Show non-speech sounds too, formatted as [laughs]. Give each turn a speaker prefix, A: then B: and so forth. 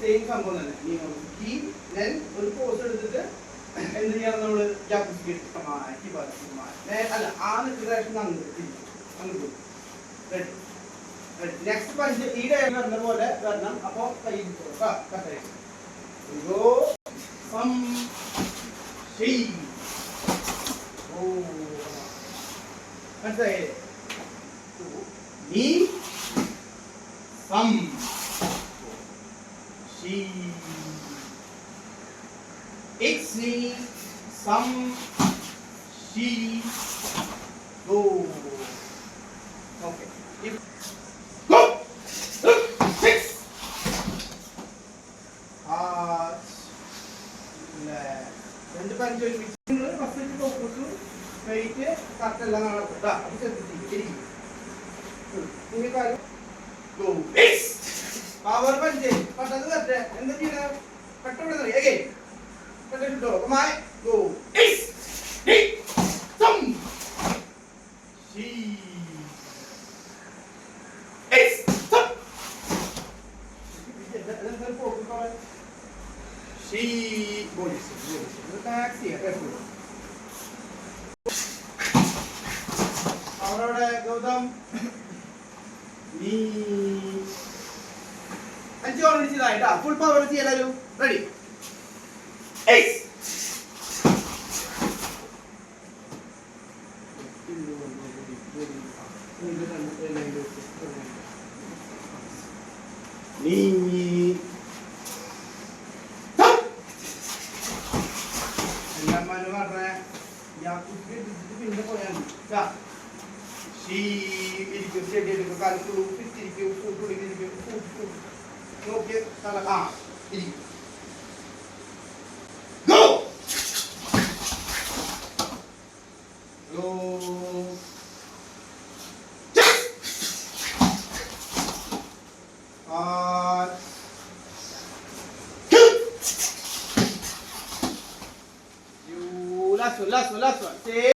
A: Same സംഭവം തന്നെ. നീ ഞാൻ ഒരു പോസ് എടുത്തിട്ട് എന്ത് ചെയ്യണം നമ്മൾ? മാറ്റി അല്ല ആ നിൽക്കുന്ന അങ്ങ് അങ്ങ് നെക്സ്റ്റ് പഞ്ച് ഈ വരുന്ന പോലെ വരണം. അപ്പൊ കൈ she ഇക്സ്നി some she go okay go six ആറ് രണ്ട് പഞ്ച് ഒരുമിച്ച് നിങ്ങൾ ഫസ്റ്റ് ഫോക്കസ് വെയിറ്റ് കറക്റ്റ് എല്ലാം നടക്കും അത് ശ്രദ്ധിച്ചിരിക്കും ഇനി കാര്യം ഗോ പവർ പഞ്ച് പെട്ടെന്ന് വരട്ടെ. എന്താ ചെയ്യണ? പെട്ടെന്ന് അഗൈൻ പെട്ടെന്ന് ഇട്ടോ. കമായി ഗോ സം ഷീ ഷീ പോലീസ് ടാക്സി അവരവിടെ ഗൗതം. [laughs] നീ. അഞ്ച് ഓൺ അടിച്ചതായിട്ടാ ഫുൾ പവർ എല്ലാവരും റെഡി നീ എല്ലാം മനു പറഞ്ഞ പിന്നെ ഇരിക്കും സ്റ്റഡി എടുക്കും കാലത്ത് പിടിച്ചിരിക്കും food കുടിക്കിരിക്കും food Joviet talaga. Go! Hello? Yes! At... Last one, last one, last.